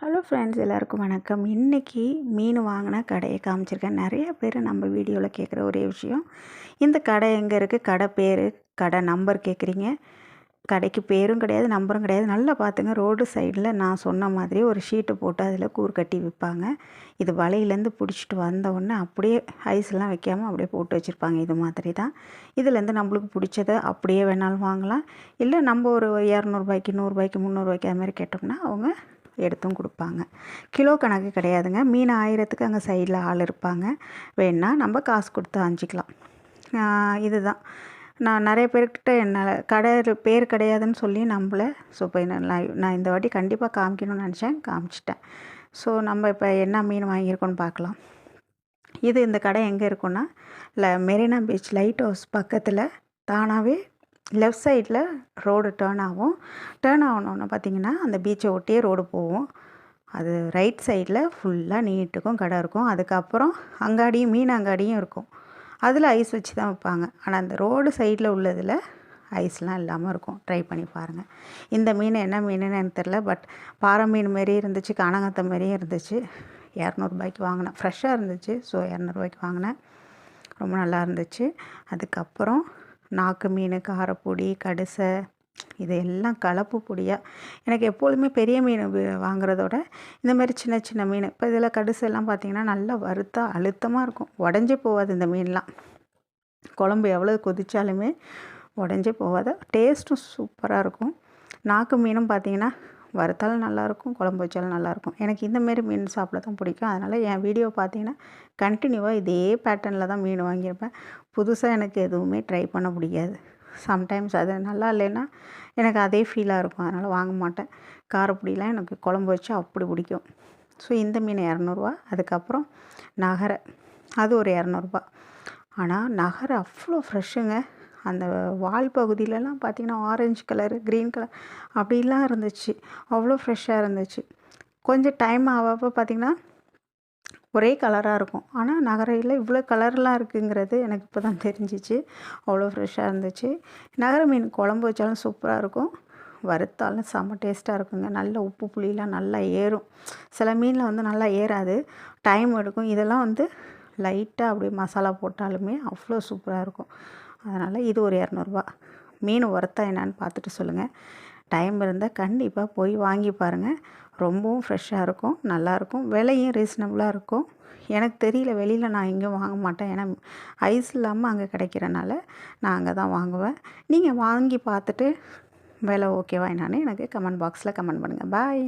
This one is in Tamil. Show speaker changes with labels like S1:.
S1: ஹலோ ஃப்ரெண்ட்ஸ் எல்லாருக்கும் வணக்கம். இன்றைக்கி மீன் வாங்கின கடையை காமிச்சிருக்கேன். நிறைய பேர் நம்ம வீடியோவில் கேட்குற ஒரே விஷயம் இந்த கடை எங்கே இருக்குது கடை பேர் கடை நம்பர் கேட்குறீங்க கடைக்கு பேரும் கிடையாது நம்பரும் கிடையாது. நல்லா பார்த்துங்க ரோடு சைடில் நான் சொன்ன மாதிரி ஒரு ஷீட்டு போட்டு அதில் கூறு கட்டி விற்பாங்க இது வலையிலேருந்து பிடிச்சிட்டு வந்தவுடனே அப்படியே ஐஸ்லாம் வைக்காமல் அப்படியே போட்டு வச்சுருப்பாங்க. இது மாதிரி தான். இதுலேருந்து நம்மளுக்கு பிடிச்சதை அப்படியே வேணாலும் வாங்கலாம். இல்லை நம்ம ஒரு இரநூறுபாய்க்கு நூறுரூபாய்க்கு முந்நூறுபாய்க்கு அது மாதிரி கேட்டோம்னா அவங்க எடுத்தும் கொடுப்பாங்க. கிலோ கணக்கு கிடையாதுங்க. மீன் ஆயிரத்துக்கு அங்கே சைடில் ஆள் இருப்பாங்க. வேணால் நம்ம காசு கொடுத்து அஞ்சிக்கலாம் இதுதான். நான் நிறைய பேர்கிட்ட என்னால் கடை பேர் கிடையாதுன்னு சொல்லி நம்மளை ஸோ இப்போ நான் இந்த வாட்டி கண்டிப்பாக காமிக்கணும்னு நினச்சேன். காமிச்சிட்டேன். ஸோ நம்ம இப்போ என்ன மீன் வாங்கியிருக்கோன்னு பார்க்கலாம். இது இந்த கடை எங்கே இருக்குன்னா ல மெரினா பீச் லைட் ஹவுஸ் பக்கத்தில் தானாகவே லெஃப்ட் சைடில் ரோடு டேர்ன் ஆகும். டேர்ன் ஆகணுன்னு பார்த்தீங்கன்னா அந்த பீச்சை ஒட்டியே ரோடு போகும். அது ரைட் சைடில் ஃபுல்லாக நீட்டுக்கும் கடை இருக்கும் அதுக்கப்புறம் அங்காடியும் மீன் அங்காடியும் இருக்கும். அதில் ஐஸ் வச்சு தான் வைப்பாங்க. ஆனால் அந்த ரோடு சைடில் உள்ளதில் ஐஸ்லாம் இல்லாமல் இருக்கும். ட்ரை பண்ணி பாருங்கள் இந்த மீன் என்ன மீனுன்னு எனக்கு தெரில பட் பாறை மீன் மாரி இருந்துச்சு காணங்கத்த மாரியும் இருந்துச்சு. இரநூறுபாய்க்கு வாங்கினேன். ஃப்ரெஷ்ஷாக இருந்துச்சு ஸோ இரநூறுபாய்க்கு வாங்கினேன். ரொம்ப நல்லா இருந்துச்சு. அதுக்கப்புறம் நாக்கு மீன் காரப்பொடி கடுசை இது எல்லாம் கலப்பு பொடியாக எனக்கு எப்பொழுதுமே பெரிய மீன் வாங்குறதோட இந்த மாதிரி சின்ன சின்ன மீன். இப்போ இதில் கடுசெல்லாம் பார்த்திங்கன்னா நல்லா வறுத்தா அழுத்தமாக இருக்கும். உடஞ்சே போகாது இந்த மீன்லாம். குழம்பு எவ்வளோ கொதித்தாலுமே உடஞ்சே போகாது. டேஸ்ட்டும் சூப்பராக இருக்கும். நாக்கு மீனும் பார்த்திங்கன்னா வறுத்தாலும் நல்லாயிருக்கும் குழம்பு வச்சாலும் நல்லாயிருக்கும். எனக்கு இந்தமாரி மீன் சாப்பிட தான் பிடிக்கும். அதனால் என் வீடியோ பார்த்தீங்கன்னா கண்டினியூவாக இதே பேட்டர்னில் தான் மீன் வாங்கியிருப்பேன். புதுசாக எனக்கு எதுவுமே ட்ரை பண்ண முடியாது. சம்டைம்ஸ் அது நல்லா இல்லைன்னா எனக்கு அதே ஃபீலாக இருக்கும். அதனால் வாங்க மாட்டேன். காரப்பொடியெலாம் எனக்கு குழம்பு வச்சு அப்படி பிடிக்கும். ஸோ இந்த மீன் இரநூறுவா. அதுக்கப்புறம் நகரை. அது ஒரு இரநூறுபா ஆனால் நகரை அவ்வளோ ஃப்ரெஷ்ஷுங்க அந்த வால் பகுதியிலலாம் பார்த்திங்கன்னா ஆரஞ்சு கலரு க்ரீன் கலர் அப்படிலாம் இருந்துச்சு. அவ்வளோ ஃப்ரெஷ்ஷாக இருந்துச்சு. கொஞ்சம் டைம் ஆகப்போ பார்த்திங்கன்னா ஒரே கலராக இருக்கும். ஆனால் நகரையில் இவ்வளோ கலர்லாம் இருக்குங்கிறது எனக்கு இப்போ தான் தெரிஞ்சிச்சு. அவ்வளோ ஃப்ரெஷ்ஷாக இருந்துச்சு. நகர மீன் குழம்பு வச்சாலும் சூப்பராக இருக்கும். வறுத்தாலும் செம்ம டேஸ்ட்டாக இருக்குங்க. நல்ல உப்பு புளியெலாம் நல்லா ஏறும். சில மீனில் வந்து நல்லா ஏறாது. டைம் எடுக்கும். இதெல்லாம் வந்து லைட்டாக அப்படியே மசாலா போட்டாலுமே அவ்வளோ சூப்பராக இருக்கும். அதனால் இது ஒரு இரநூறுபா மீன் ஒர்த்தா என்னான்னு பார்த்துட்டு சொல்லுங்கள் டைம் இருந்தால் கண்டிப்பாக போய் வாங்கி பாருங்கள் ரொம்பவும் ஃப்ரெஷ்ஷாக இருக்கும் நல்லாயிருக்கும் விலையும் ரீசனபுளாக இருக்கும். எனக்கு தெரியல வெளியில் நான் எங்கேயும் வாங்க மாட்டேன். ஏன்னா ஐஸ் இல்லாமல் அங்கே கிடைக்கிறனால நான் அங்கே தான் வாங்குவேன். நீங்கள் வாங்கி பார்த்துட்டு விலை ஓகேவா என்னான்னு எனக்கு கமெண்ட் பாக்ஸில் கமெண்ட் பண்ணுங்கள் பாய்